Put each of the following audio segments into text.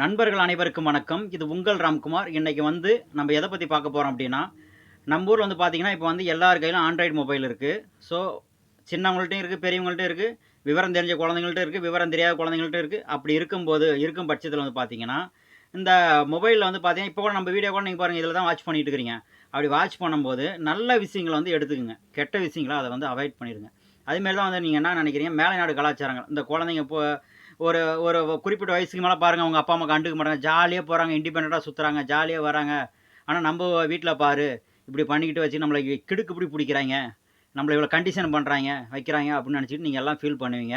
நண்பர்கள் அனைவருக்கும் வணக்கம். இது உங்கள் ராம்குமார். இன்றைக்கி வந்து நம்ம எதை பற்றி பார்க்க போகிறோம் அப்படின்னா நம்ம ஊரில் வந்து பார்த்தீங்கன்னா இப்போ வந்து எல்லார் கையிலும் ஆண்ட்ராய்டு மொபைல் இருக்குது ஸோ சின்னவங்கள்ட்டையும் இருக்குது பெரியவங்கள்ட்டையும் இருக்குது விவரம் தெரிஞ்ச குழந்தைங்கள்ட்ட இருக்குது விவரம் தெரியாத குழந்தைங்கள்ட்ட இருக்குது அப்படி இருக்கும்போது இருக்கும் பட்சத்தில் வந்து பார்த்தீங்கன்னா இந்த மொபைலில் வந்து பார்த்தீங்கன்னா இப்போ கூட நம்ம வீடியோ கூட நீங்கள் பாருங்கள் இதில் தான் வாட்ச் பண்ணிகிட்டு இருக்கிறீங்க அப்படி வாட்ச் பண்ணும்போது நல்ல விஷயங்களை வந்து எடுத்துக்கங்க. கெட்ட விஷயங்களை அதை வந்து அவாய்ட் பண்ணிடுங்க. அதேமாரி தான் வந்து நீங்கள் என்ன நினைக்கிறீங்க? மேலை நாடு கலாச்சாரங்கள். இந்த குழந்தைங்க இப்போ ஒரு ஒரு குறிப்பிட்ட வயசுக்கு மேலே பாருங்கள் அவங்க அப்பா அம்மா கண்டுக்க மாட்டாங்க. ஜாலியாக போகிறாங்க இண்டிபெண்ட்டாக சுற்றுறாங்க ஜாலியாக வராங்க. ஆனால் நம்ம வீட்டில் பாரு இப்படி பண்ணிக்கிட்டு வச்சு நம்மளை கிடுக்கு இப்படி பிடிக்கிறாங்க. நம்மளை இவ்வளோ கண்டிஷன் பண்ணுறாங்க வைக்கிறாங்க அப்படின்னு நினச்சிட்டு நீங்கள் எல்லாம் ஃபீல் பண்ணுவீங்க.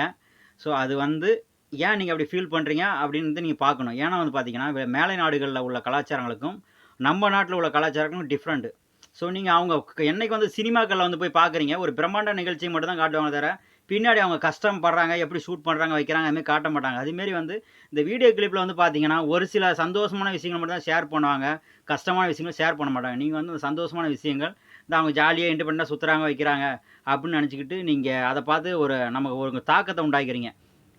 ஸோ அது வந்து ஏன் நீங்கள் அப்படி ஃபீல் பண்ணுறீங்க அப்படின்னு வந்து நீங்கள் பார்க்கணும். ஏன்னா வந்து பார்த்தீங்கன்னா மேலை நாடுகளில் உள்ள கலாச்சாரங்களுக்கும் நம்ம நாட்டில் உள்ள கலாச்சாரங்களுக்கும் டிஃப்ரெண்ட்டு ஸோ நீங்கள் அவங்க என்னைக்கு வந்து சினிமாக்களில் வந்து போய் பார்க்குறீங்க ஒரு பிரம்மாண்ட நிகழ்ச்சி மட்டும் தான் காட்டுவாங்க தவிர பின்னாடி அவங்க கஷ்டப்படுறாங்க எப்படி ஷூட் பண்ணுறாங்க வைக்கிறாங்க அதுமாரி காட்ட மாட்டாங்க. அதுமாரி வந்து இந்த வீடியோ கிளிப்பில் வந்து பார்த்தீங்கன்னா ஒரு சில சந்தோஷமான விஷயங்கள் மட்டும் தான் ஷேர் பண்ணுவாங்க. கஷ்டமான விஷயங்கள் ஷேர் பண்ண மாட்டாங்க. நீங்கள் வந்து அந்த சந்தோஷமான விஷயங்கள் இந்த அவங்க ஜாலியாக இண்டிபெண்டாக சுற்றுறாங்க வைக்கிறாங்க அப்படின்னு நினச்சிக்கிட்டு நீங்கள் அதை பார்த்து ஒரு நமக்கு ஒரு தாக்கத்தை உண்டாக்கிறீங்க.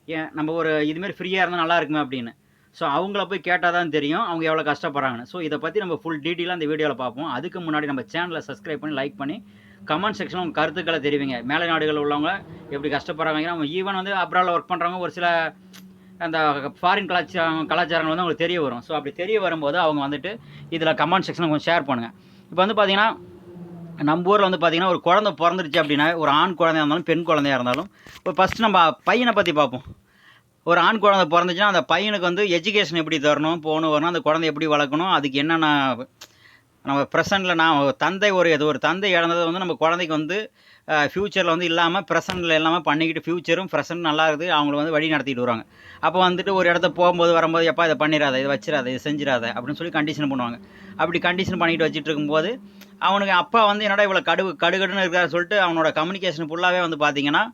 ஏன்? நம்ம ஒரு இதுமாரி ஃப்ரீயாக இருந்தால் நல்லா இருக்குமே அப்படின்னு. ஸோ அவங்கள போய் கேட்டால் தான் தெரியும் அவங்க எவ்வளோ கஷ்டப்படுறாங்கன்னு. ஸோ இதை பற்றி நம்ம ஃபுல் டீட்டெயிலாக அந்த வீடியோவில் பார்ப்போம். அதுக்கு முன்னாடி நம்ம சேனலை சப்ஸ்கிரைப் பண்ணி லைக் பண்ணி கமெண்ட் செக்ஷனில் உங்கள் கருத்துக்களை தெரிவிங்க. மேலை நாடுகள் உள்ளவங்க எப்படி கஷ்டப்படுறாங்க நம்ம ஈவன் வந்து அப்ராடில் ஒர்க் பண்ணுறவங்க ஒரு சில அந்த ஃபாரின் கலாச்சாரம் கலாச்சாரங்கள் வந்து அவங்களுக்கு தெரிய வரும். ஸோ அப்படி தெரிய வரும்போது அவங்க வந்துட்டு இதில் கமெண்ட் செக்ஷனில் கொஞ்சம் ஷேர் பண்ணுங்கள் இப்போ வந்து பார்த்தீங்கன்னா நம்ம ஊரில் வந்து பார்த்திங்கன்னா ஒரு குழந்தை பிறந்துருச்சு அப்படின்னா ஒரு ஆண் குழந்தையாக இருந்தாலும் பெண் குழந்தையா இருந்தாலும் இப்போ ஃபஸ்ட்டு நம்ம பையனை பற்றி பார்ப்போம். ஒரு ஆண் குழந்தை பிறந்துச்சுன்னா அந்த பையனுக்கு வந்து எஜுகேஷன் எப்படி தரணும் போகணும் வரணும் அந்த குழந்தை எப்படி வளர்க்கணும் அதுக்கு என்னென்ன நம்ம ப்ரெசண்டில் நான் தந்தை ஒரு இது ஒரு தந்தை இழந்தது வந்து நம்ம குழந்தைக்கு வந்து ஃப்யூச்சரில் வந்து இல்லாமல் ப்ரெசண்டில் இல்லாமல் பண்ணிக்கிட்டு ஃப்யூச்சரும் ப்ரெசன்ட் நல்லா இருக்குது. அவங்கள வந்து வழி நடத்திட்டு வருவாங்க. அப்போ வந்துட்டு ஒரு இடத்த போகும்போது வரும்போது எப்போ இதை பண்ணிடாத இதை வச்சிடாத இதை செஞ்சிடாத அப்படின்னு சொல்லி கண்டிஷன் பண்ணுவாங்க. அப்படி கண்டிஷன் பண்ணிட்டு வச்சுட்டு இருக்கும்போது அவனுக்கு அப்பா வந்து என்னடா இவ்வளோ கடுகு கடுகடுன்னு இருக்காரு சொல்லிட்டு அவனோட கம்யூனிகேஷன் ஃபுல்லாகவே வந்து பார்த்தீங்கன்னா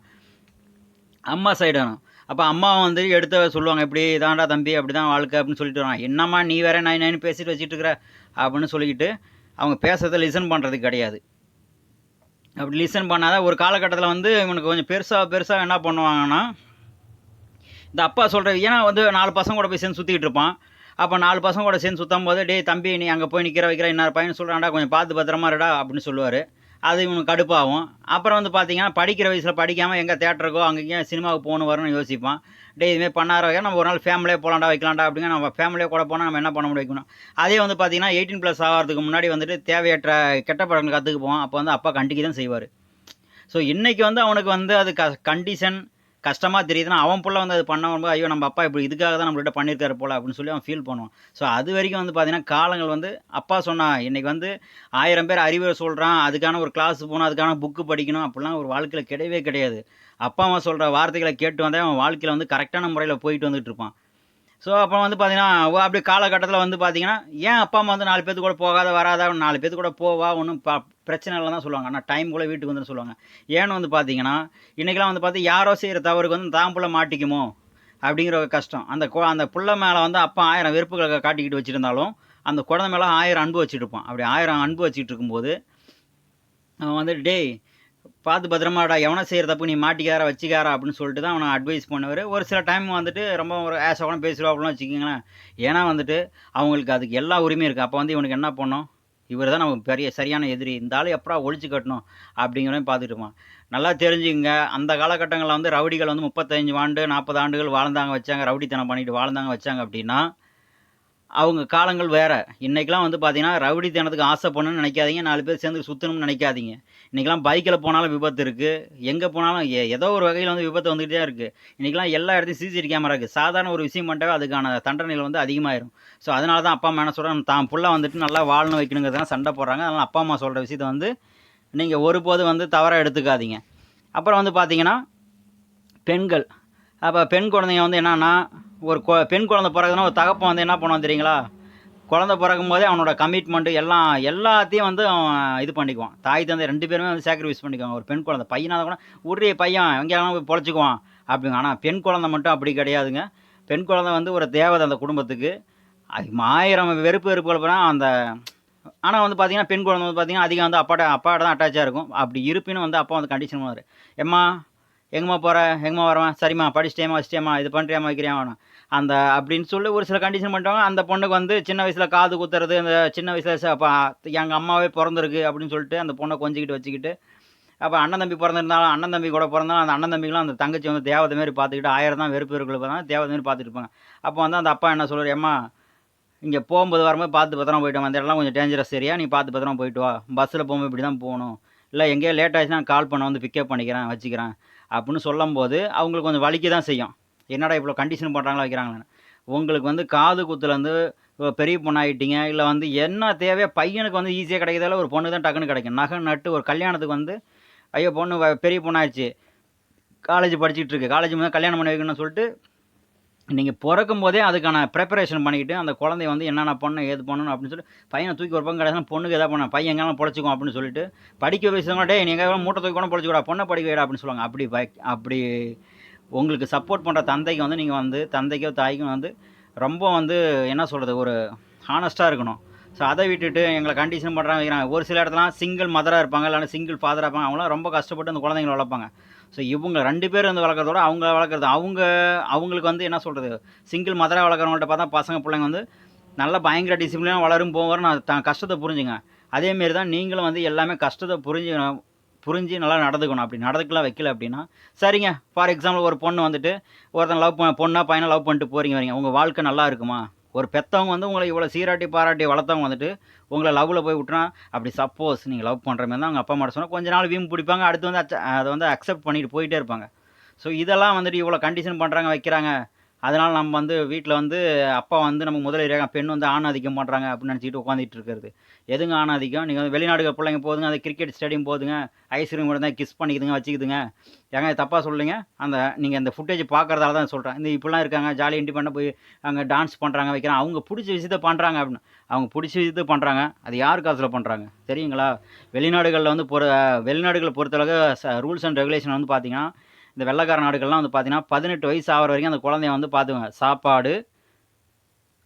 அம்மா சைடு வேணும். அப்போ அம்மா வந்து எடுத்து சொல்லுவாங்க இப்படி இதான்டா தம்பி அப்படி தான் வாழ்க்கை அப்படின்னு சொல்லிட்டு வரான் என்னம்மா நீ வேற நான் நான் பேசிட்டு வச்சுட்டு இருக்கிற அப்படின்னு சொல்லிக்கிட்டு அவங்க பேசுறதை லிசன் பண்ணுறது கிடையாது. அப்படி லிசன் பண்ணாதான் ஒரு காலகட்டத்தில் வந்து இவனுக்கு கொஞ்சம் பெருசாக பெருசாக என்ன பண்ணுவாங்கன்னா இந்த அப்பா சொல்கிற ஏன்னா வந்து நாலு பசங்க கூட போய் சேர்ந்து சுற்றிக்கிட்டு இருப்பான். அப்போ நாலு பசங்க கூட சேர்ந்து சுற்றும் போது டேய் தம்பி நீ அங்கே போய் நிற்கிற வைக்கிற இன்னொரு பையன் சொல்கிறான்டா கொஞ்சம் பார்த்து பத்திரமா இருடா அப்படின்னு சொல்லுவார். அது இவனுக்கு கடுப்பாகும். அப்புறம் வந்து பார்த்தீங்கன்னா படிக்கிற வயசில் படிக்காமல் எங்கே தேட்டருக்கோ அங்கேயும் சினிமாவுக்கு போகணும் வரணும்னு யோசிப்பான். டே இதுமாரி பண்ணார வகையாக நம்ம ஒரு நாள் ஃபேமிலியே போகலாண்டா வைக்கலாம்டா அப்படிங்க நம்ம ஃபேமிலியே கூட போனால் நம்ம என்ன பண்ண முடியும் வைக்கணும். அதே வந்து பார்த்தீங்கன்னா எயிட்டீன் ப்ளஸ் ஆகிறதுக்கு முன்னாடி வந்துட்டு தேவையற்ற கெட்ட படங்கள் கற்றுக்கு போவான். அப்போ வந்து அப்பா கண்டிக்கு தான் செய்வார். ஸோ இன்றைக்கி வந்து அவனுக்கு வந்து அது க கண்டிஷன் கஷ்டமாக தெரியுதுன்னா அவன் புள்ள வந்து அது பண்ண ஐயோ நம்ம அப்பா இப்படி இதுக்காக தான் நம்மள்கிட்ட பண்ணியிருக்காரு போல அப்படின்னு சொல்லி அவன் ஃபீல் பண்ணுவான். ஸோ அது வரைக்கும் வந்து பார்த்தீங்கன்னா காலங்கள் வந்து அப்பா சொன்னா இன்றைக்கி வந்து ஆயிரம் பேர் அறிவுரை சொல்கிறான் அதுக்கான ஒரு கிளாஸ் போகணும் அதுக்கான புக்கு படிக்கணும் அப்படிலாம் ஒரு வாழ்க்கையில் கிடையவே கிடையாது. அப்பா அம்மா சொல்கிற வார்த்தைகளை கேட்டு வந்தால் அவன் வாழ்க்கையில் வந்து கரெக்டான முறையில் போயிட்டு வந்துட்டு இருப்பான். ஸோ அப்போ வந்து பார்த்தீங்கன்னா அப்படி காலகட்டத்தில் வந்து பார்த்தீங்கன்னா ஏன் அப்பா அம்மா வந்து நாலு பேர்த்து கூட போகாத வராத நாலு பேர்த்து கூட போவா ஒன்றும் ப பிரச்சனை இல்லை தான் சொல்லுவாங்க. ஆனால் டைம் கூட வீட்டுக்கு வந்து சொல்லுவாங்க. ஏன்னு வந்து பார்த்தீங்கன்னா இன்றைக்கெல்லாம் வந்து பார்த்து யாரோ செய்கிற தவறுக்கு வந்து தான் புள்ள மாட்டிக்குமோ அப்படிங்கிற ஒரு கஷ்டம். அந்த கொ அந்த புள்ள மேலே வந்து அப்பா ஆயிரம் வெறுப்புகளை காட்டிக்கிட்டு வச்சுருந்தாலும் அந்த குழந்தை மேலே ஆயிரம் அன்பு வச்சுட்டு இருப்பான். அப்படி ஆயிரம் அன்பு வச்சுட்டு இருக்கும்போது அவன் வந்து டேய் பார்த்து பத்திரமாடா. எவனை செய்கிற தப்பு நீ மாட்டிக்காரா வச்சிக்காரா அப்படின்னு சொல்லிட்டு தான் அவனை அட்வைஸ் பண்ணுவார். ஒரு சில டைம் வந்துட்டு ரொம்ப ஒரு ஆசை பேசுவா அப்படிலாம் வச்சுக்கிங்களேன். ஏன்னா வந்துட்டு அவங்களுக்கு அதுக்கு எல்லா உரிமையும் இருக்குது அப்போ வந்து இவனுக்கு என்ன பண்ணோம்? இவர் தான் நமக்கு பெரிய சரியான எதிரி. இந்த ஆள் எப்படா ஒழிச்சு கட்டணும் அப்படிங்கிறதையும் பார்த்துட்டுமா நல்லா தெரிஞ்சுங்க அந்த காலகட்டங்களில் வந்து ரவுடிகள் வந்து முப்பத்தஞ்சு ஆண்டு நாற்பது ஆண்டுகள் வாழ்ந்தாங்க வச்சாங்க. ரவுடித்தனம் பண்ணிட்டு வாழ்ந்தாங்க வச்சாங்க அப்படின்னா அவங்க காலங்கள் வேறு. இன்னைக்கெல்லாம் வந்து பார்த்தீங்கன்னா ரவுடி தேனத்துக்கு ஆசைப்படணும்னு நினைக்காதீங்க. நாலு பேர் சேர்ந்து சுற்றணும்னு நினைக்காதீங்க. இன்றைக்கெல்லாம் பைக்கில் போனாலும் விபத்து இருக்குது எங்கே போனாலும் ஏதோ ஒரு வகையில் வந்து விபத்து வந்துகிட்டே இருக்குது இன்றைக்கெல்லாம் எல்லா இடத்தையும் சிசிடிவி கேமரா இருக்குது சாதாரண ஒரு விஷயம் பண்ணிட்டாவே அதுக்கான தண்டனைகள் வந்து அதிகமாயிரும். ஸோ அதனால தான் அப்பா அம்மா என்ன சொல்கிறாங்க தான் புள்ள வந்துட்டு நல்லா வாழணும் வைக்கணுங்கிறதுலாம் சண்டை போடுறாங்க. அதனால் அப்பா அம்மா சொல்கிற விஷயத்தை வந்து நீங்கள் ஒருபோது வந்து தவறாக எடுத்துக்காதீங்க. அப்புறம் வந்து பார்த்தீங்கன்னா பெண்கள். அப்போ பெண் குழந்தைங்க வந்து என்னன்னா ஒரு கொ பெண் குழந்தை பிறகுதுன்னா ஒரு தகப்பன் வந்து என்ன பண்ணுவான் தெரியுங்களா? குழந்தை பிறக்கும் போதே அவனோட கமிட்மெண்ட்டு எல்லாம் எல்லாத்தையும் வந்து அவன் இது பண்ணிக்குவான். தாய் தந்தை ரெண்டு பேருமே வந்து சாக்ரிஃபைஸ் பண்ணிக்குவாங்க. ஒரு பெண் குழந்தை. பையனாக கூட உரிய பையன் எங்கேயாவது போய் பொழைச்சிக்குவான். அப்படிங்க ஆனால் பெண் குழந்தை மட்டும் அப்படி கிடையாதுங்க. பெண் குழந்தை வந்து ஒரு தேவதை அந்த குடும்பத்துக்கு. அது ஆயிரம் வெறுப்பு வெறுப்புகள் போனால் அந்த ஆனால் வந்து பார்த்தீங்கன்னா பெண் குழந்தை வந்து பார்த்தீங்கன்னா அதிகம் வந்து அப்பாட்ட அப்பாட்ட தான் அட்டாச்சாக இருக்கும். அப்படி இருப்பினும் வந்து அப்பா வந்து கண்டிஷன் பண்ணுவார். எம்மா எங்கம்மா போகிற எங்கம்மா வரவன்? சரிம்மா படிச்சிட்டேமா வச்சிட்டேம்மா இது பண்ணுறியாமா வைக்கிறியாம்மா. வேணும் அந்த அப்படின்னு சொல்லி ஒரு சில கண்டிஷன் பண்ணிட்டாங்க அந்த பொண்ணுக்கு வந்து சின்ன வயசில் காது குத்துறது அந்த சின்ன வயசில் அப்போ எங்கள் அம்மாவே பிறந்திருக்கு அப்படின்னு சொல்லிட்டு அந்த பொண்ணை கொஞ்சிக்கிட்டு வச்சுக்கிட்டு அப்போ அண்ணன் தம்பி பிறந்திருந்தாலும் அண்ணன் தம்பி கூட பிறந்தாலும் அந்த அண்ணன் தம்பிக்கெலாம் அந்த தங்கச்சி வந்து தேவதை மாரி பார்த்துக்கிட்டு ஆயிரம் தான் வெறுப்பு இருக்கிற தான் தேவதை மாரி பார்த்துட்டு இருப்பாங்க. அப்போ வந்து அந்த அப்பா என்ன சொல்கிறார் அம்மா இங்கே போகும்போது வரும்போது பார்த்து பத்திரமா போயிட்டு வா. அந்த இடம்லாம் கொஞ்சம் டேஞ்சரஸ் சரியா நீ பார்த்து பத்திரமா போயிட்டு வா. பஸ்ஸில் போகும்போது இப்படி தான் போகணும். இல்லை எங்கேயோ லேட் ஆச்சுன்னா கால் பண்ண வந்து பிக்கப் பண்ணிக்கிறேன் வச்சுக்கிறேன். அப்படின்னு சொல்லும்போது அவங்களுக்கு கொஞ்சம் வலிக்க தான் செய்யும். என்னடா இவ்வளோ கண்டிஷன் பண்ணுறாங்களா வைக்கிறாங்கன்னு உங்களுக்கு வந்து காது குத்துலேருந்து பெரிய பொண்ணாகிட்டீங்க இல்லை வந்து என்ன தேவையோ பையனுக்கு வந்து ஈஸியாக கிடைக்கிறதால ஒரு பொண்ணு தான் டக்குன்னு கிடைக்கும். நகை நட்டு ஒரு கல்யாணத்துக்கு வந்து ஐயோ பொண்ணு பெரிய பொண்ணாயிடுச்சு காலேஜ் படிச்சுட்டு இருக்கு காலேஜ் முதல் கல்யாணம் பண்ணி வைக்கணும்னு சொல்லிட்டு நீங்கள் பிறக்கும் போதே அதுக்கான ப்ரிப்பரேஷன் பண்ணிக்கிட்டு அந்த குழந்தைய வந்து என்னென்ன பண்ணணும் ஏது பண்ணணும் அப்படின்னு சொல்லி பையனை தூக்கி ஒரு பங்கு கிடையாது பொண்ணுக்கு எதாவது பண்ண பையன் எங்கேயும் பொழைச்சிக்கும் அப்படின்னு சொல்லிட்டு படிக்க வயசுங்க டே நீங்கள் மூட்டை தூக்கி கூட பொழைச்சிக்கூடா பொண்ணை படிக்க வைடா அப்படின்னு சொல்லுவாங்க. அப்படி அப்படி உங்களுக்கு சப்போர்ட் பண்ணுற தந்தைக்கு வந்து நீங்கள் வந்து தந்தைக்கோ தாய்க்கும் வந்து ரொம்ப வந்து என்ன சொல்கிறது ஒரு ஹானஸ்ட்டாக இருக்கணும். ஸோ அதை விட்டுட்டு எங்களை கண்டிஷன் பண்ணுறாங்க ஒரு சில இடத்துலாம் சிங்கிள் மதராக இருப்பாங்க இல்லைனா சிங்கிள் ஃபாதராக இருப்பாங்க. அவங்களாம் ரொம்ப கஷ்டப்பட்டு அந்த குழந்தைங்களை வளர்ப்பாங்க. ஸோ இவங்க ரெண்டு பேர் வந்து வளர்க்குறதோட அவங்க வளர்க்குறது அவங்க அவங்களுக்கு வந்து என்ன சொல்கிறது சிங்கிள் மதராக வளர்க்குறவங்கள்ட்ட பார்த்தா பசங்க பிள்ளைங்க வந்து நல்ல பயங்கர டிசிப்ளினாக வளரும் போவார் நான் தான் கஷ்டத்தை புரிஞ்சுங்க அதேமாரி தான் நீங்களும் வந்து எல்லாமே கஷ்டத்தை புரிஞ்சு புரிஞ்சு நல்லா நடந்துக்கணும். அப்படி நடந்துக்கலாம் வைக்கல அப்படின்னா சரிங்க. ஃபார் எக்ஸாம்பிள் ஒரு பொண்ணு வந்துட்டு ஒருத்தன் லவ் பொண்ணாக பையனை லவ் பண்ணிட்டு போகிறீங்க வரீங்க உங்கள் வாழ்க்கை நல்லா இருக்குமா? ஒரு பெற்றவங்க வந்து உங்களை இவ்வளோ சீராட்டி பாராட்டி வளர்த்தவங்க வந்துட்டு உங்களை லவ்வில் போய் விட்டுனா அப்படி சப்போஸ் நீங்கள் லவ் பண்ணுற மாதிரி தான் அவங்க அப்பா அம்மா சொன்னால் கொஞ்ச நாள் வீம்பு பிடிப்பாங்க அடுத்து வந்து அச்ச- அதை வந்து அக்செப்ட் பண்ணிட்டு போயிட்டே இருப்பாங்க. ஸோ இதெல்லாம் வந்துட்டு இவ்வளோ கண்டிஷன் பண்ணுறாங்க வைக்கிறாங்க. அதனால் நம்ம வந்து வீட்டில் வந்து அப்பா வந்து நமக்கு முதலில் பெண் வந்து ஆண் ஆதிக்கம் பண்ணுறாங்க அப்படின்னு நினச்சிக்கிட்டு உட்காந்துட்டு இருக்கிறது. எதுங்க ஆண் ஆதிக்கம்? நீங்கள் வந்து வெளிநாடுகள் பிள்ளைங்க போதுங்க அந்த கிரிக்கெட் ஸ்டேடியம் போதுங்க ஐஸ்கிரீம் கூட தான் கிஸ் பண்ணிக்குதுங்க வச்சுக்குதுங்க. ஏங்க தப்பாக சொல்லுங்க அந்த நீங்கள் அந்த ஃபுட்டேஜ் பார்க்குறதால தான் சொல்கிறேன் இந்த இப்படிலாம் இருக்காங்க ஜாலி இண்டிபெண்டாக போய் அங்கே டான்ஸ் பண்ணுறாங்க வைக்கிறாங்க. அவங்க பிடிச்ச விஷயத்த பண்ணுறாங்க அப்படின்னு. அவங்க பிடிச்ச விஷயத்த பண்ணுறாங்க அது யார் காசில் பண்ணுறாங்க தெரியுங்களா? வெளிநாடுகளில் வந்து பொறு வெளிநாடுகளை பொறுத்தளவுக்கு ரூல்ஸ் அண்ட் ரெகுலேஷன் வந்து பார்த்தீங்கன்னா இந்த வெள்ளக்கார நாடுகள்லாம் வந்து பார்த்தீங்கன்னா பதினெட்டு வயசு ஆகிற வரைக்கும் அந்த குழந்தைய வந்து பார்த்துங்க சாப்பாடு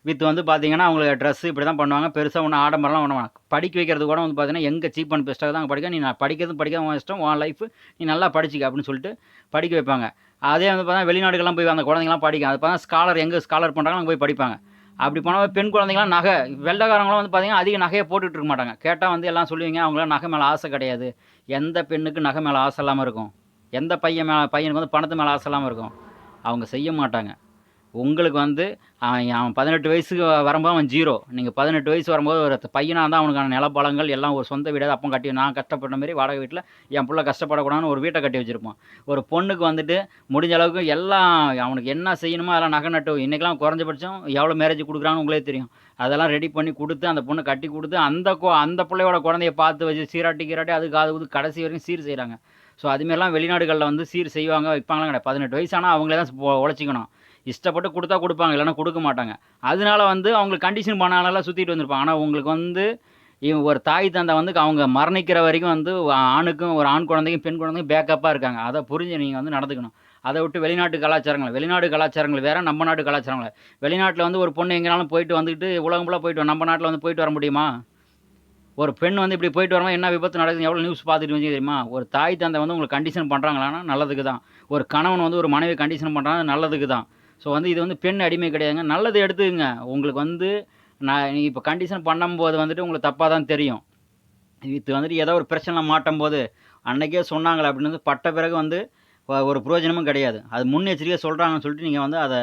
வித் வந்து பார்த்தீங்கன்னா அவங்களுக்கு ட்ரெஸ் இப்படி தான் பண்ணுவாங்க. பெருசாக ஒன்றும் ஆடம்பரம்லாம் பண்ணுவாங்க படிக்க வைக்கிறது கூட வந்து பார்த்தீங்கன்னா எங்கே சீப் அண்ட் பெஸ்ட்டாக தான் படிக்க. நீ நான் படிக்கிறது படிக்காத உன் இஷ்டம் உன் லைஃப் நீ நல்லா படிச்சிக்க அப்படின்னு சொல்லிட்டு படிக்க வைப்பாங்க. அதே வந்து பார்த்தா வெளிநாடுகள்லாம் போய் அந்த குழந்தைங்களாம் படிக்கும் அது பார்த்தா ஸ்காலர் எங்கே ஸ்காலர் பண்ணுறாங்க அங்கே போய் படிப்பாங்க. அப்படி போனால் பெண் குழந்தைங்களாம் நகை வெள்ளக்காரங்களாம் வந்து பார்த்தீங்கன்னா அதிக நகையை போட்டுட்டு இருக்க மாட்டாங்க. கேட்டால் வந்து எல்லாம் சொல்லுவீங்க அவங்களாம் நகை மேலே ஆசை கிடையாது. எந்த பெண்ணுக்கு நகை மேலே ஆசை இல்லாமல் இருக்கும்? எந்த பையன் மேலே பையனுக்கு வந்து பணத்து மேலே ஆசைலாமல் இருக்கும். அவங்க செய்ய மாட்டாங்க. உங்களுக்கு வந்து அவன் அவன் பதினெட்டு வயசுக்கு வரும்போது அவன் ஜீரோ நீங்கள் பதினெட்டு வயசு வரும்போது ஒரு பையனாக இருந்தால் அவனுக்கான நிலப்பழங்கள் எல்லாம் ஒரு சொந்த வீடாக அப்போ கட்டி நான் கஷ்டப்பட்ட மாதிரி வாடகை வீட்டில் என் பிள்ளை கஷ்டப்படக்கூடாதுன்னு ஒரு வீட்டை கட்டி வச்சுருப்பான் ஒரு பொண்ணுக்கு வந்துட்டு முடிஞ்ச அளவுக்கு எல்லாம் அவனுக்கு என்ன செய்யணுமோ அதெல்லாம் நகை நட்டு இன்றைக்கெல்லாம் குறைஞ்சபட்சம் எவ்வளோ மேரேஜ் கொடுக்குறான்னு உங்களே தெரியும். அதெல்லாம் ரெடி பண்ணி கொடுத்து அந்த பொண்ணை கட்டி கொடுத்து அந்த அந்த பிள்ளையோட குழந்தைய பார்த்து வச்சு சீராட்டி கீராட்டி அதுக்கு அது கடைசி வரைக்கும் சீர் செய்கிறாங்க ஸோ அதுமாரிலாம் வெளிநாடுகளில் வந்து சீர் செய்வாங்க வைப்பாங்களாம் கிடையாது. பதினெட்டு வயசு ஆனால் அவங்களே தான் உழைச்சிக்கணும். இஷ்டப்பட்டு கொடுத்தா கொடுப்பாங்க இல்லைன்னா கொடுக்க மாட்டாங்க. அதனால வந்து அவங்களுக்கு கண்டிஷன் பண்ணாலெல்லாம் சுற்றிட்டு வந்திருப்பாங்க. ஆனால் உங்களுக்கு வந்து இவ- ஒரு தாய் தந்தை வந்து அவங்க மரணிக்கிற வரைக்கும் வந்து ஆணுக்கும் ஒரு ஆண் குழந்தைக்கும் பெண் குழந்தைக்கும் பேக்கப்பாக இருக்காங்க. அதை புரிஞ்சு நீங்கள் வந்து நடந்துக்கணும். அதை விட்டு வெளிநாட்டு கலாச்சாரங்கள் வெளிநாடு கலாச்சாரங்கள் வேறு நம்ம நாட்டு கலாச்சாரங்கள். வெளிநாட்டில் வந்து ஒரு பொண்ணு எங்கேனாலும் போயிட்டு வந்துட்டு உலகம் ஃபுல்லாக போயிட்டு நம்ம நாட்டில் வந்து போயிட்டு வர முடியுமா? ஒரு பெண் வந்து இப்படி போயிட்டு வரமா என்ன விபத்து நடக்குது எவ்வளோ நியூஸ் பார்த்துட்டு வந்து தெரியுமா? ஒரு தாய் தந்தை வந்து உங்களுக்கு கண்டிஷன் பண்ணுறாங்களான்னா நல்லதுக்கு தான் ஒரு கணவன் வந்து ஒரு மனைவி கண்டிஷன் பண்ணுறாங்க நல்லதுக்கு தான் ஸோ வந்து இது வந்து பெண் அடிமை கிடையாதுங்க. நல்லது எடுத்துக்கங்க. உங்களுக்கு வந்து நான் இப்போ கண்டிஷன் பண்ணும்போது வந்துட்டு உங்களுக்கு தப்பாக தான் தெரியும். இது வந்துட்டு ஏதோ ஒரு பிரச்சனை மாட்டும் போது அன்றைக்கே சொன்னாங்களே அப்படின்னு வந்து பட்ட பிறகு வந்து ஒரு பிரயோஜனமும் கிடையாது. அது முன்னெச்சரிக்கையாக சொல்கிறாங்கன்னு சொல்லிட்டு நீங்கள் வந்து அதை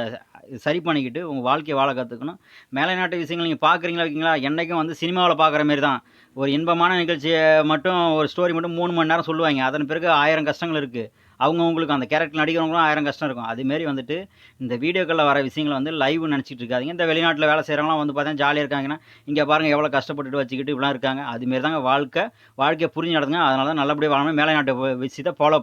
சரி பண்ணிக்கிட்டு உங்கள் வாழ்க்கையை வாழ கற்றுக்கணும் மேலை நாட்டு விஷயங்கள் நீங்கள் பார்க்குறீங்களா இருக்கீங்களா? என்றைக்கும் வந்து சினிமாவில் பார்க்குற மாரி தான். ஒரு இன்பமான நிகழ்ச்சியை மட்டும் ஒரு ஸ்டோரி மட்டும் மூணு மணி நேரம் சொல்லுவாங்க. அதன் பிறகு ஆயிரம் கஷ்டங்கள் இருக்குது அவங்கவுங்களுக்கு அந்த கேரக்டர் நடிக்கிறவங்களும் ஆயிரம் கஷ்டம் இருக்கும். அதுமாரி வந்துட்டு இந்த வீடியோக்களில் வர விஷயங்களை வந்து லைவ் நினச்சிட்டு இருக்காதீங்க. இந்த வெளிநாட்டில் வேலை செய்கிறவங்களாம் வந்து பார்த்தா ஜாலியாக இருக்காங்கன்னா இங்கே பாருங்கள் எவ்வளோ கஷ்டப்பட்டுட்டு வச்சுக்கிட்டு இப்படிலாம் இருக்காங்க. அதுமாரி தாங்க வாழ்க்கை வாழ்க்கையை புரிஞ்சு நடந்துங்க. அதனால தான் நல்லபடியாக வாழணும். மேலை நாட்டு விஷயத்தை ஃபாலோ